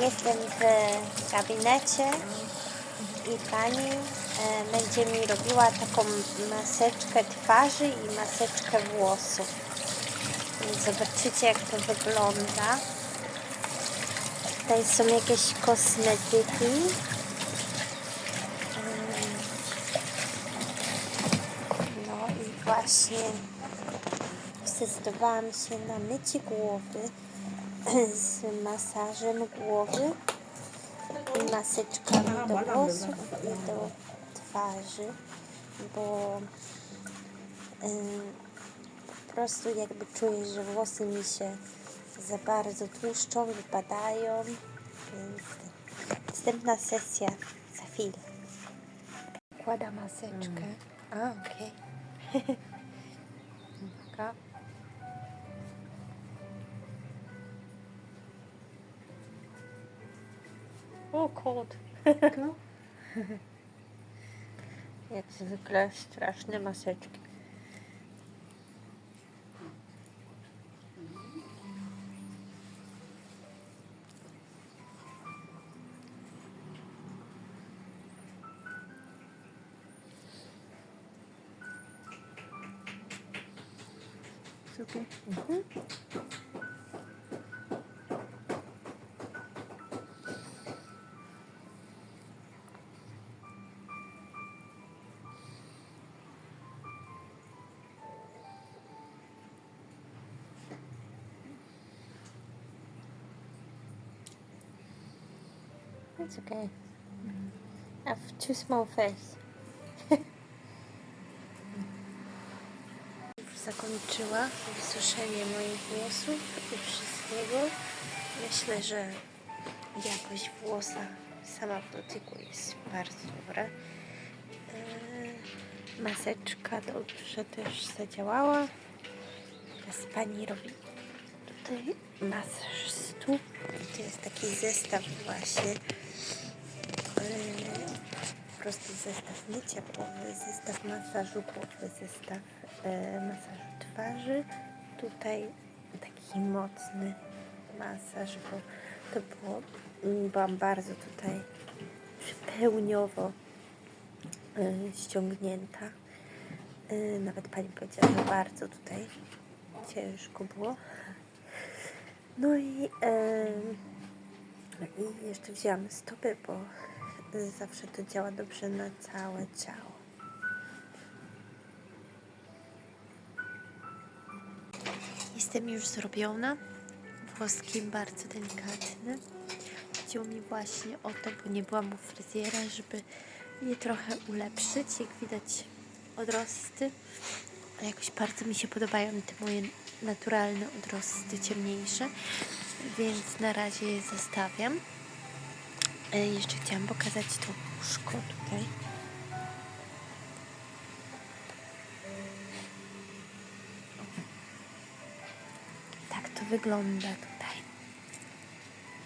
Jestem w gabinecie i pani e, będzie mi robiła taką maseczkę twarzy i maseczkę włosów. Zobaczycie jak to wygląda. Tutaj są jakieś kosmetyki. Mm. No i właśnie zdecydowałam się na mycie głowy z masażem głowy i maseczkami do włosów i do twarzy, bo po prostu jakby czuję, że włosy mi się za bardzo tłuszczą, wypadają, więc następna sesja za chwilę. Kłada maseczkę. A, okej. Oh, cold. No. Jak zwykle straszne maseczki. It's okay. Mm -hmm. I have small face. Zakończyła wysuszenie moich włosów i wszystkiego. Myślę, że jakość włosa sama w dotyku jest bardzo dobra. Eee, Maseczka dobrze też zadziałała. Teraz pani robi tutaj masaż stóp. To jest taki zestaw właśnie. Po prostu zestaw mycia zestaw masażu głowy, zestaw e, masażu twarzy. Tutaj taki mocny masaż, bo to było, byłam bardzo tutaj pełniowo e, ściągnięta. E, nawet pani powiedziała, że bardzo tutaj ciężko było. No i, em, i jeszcze wzięłam stopy, bo zawsze to działa dobrze na całe ciało. Jestem już zrobiona. Włoski bardzo delikatne. Chodziło mi właśnie o to, bo nie byłam u fryzjera, żeby je trochę ulepszyć. Jak widać odrosty. A jakoś bardzo mi się podobają te moje naturalne odrosty ciemniejsze, więc na razie je zostawiam. E, Jeszcze chciałam pokazać to łóżko tutaj. Tak to wygląda.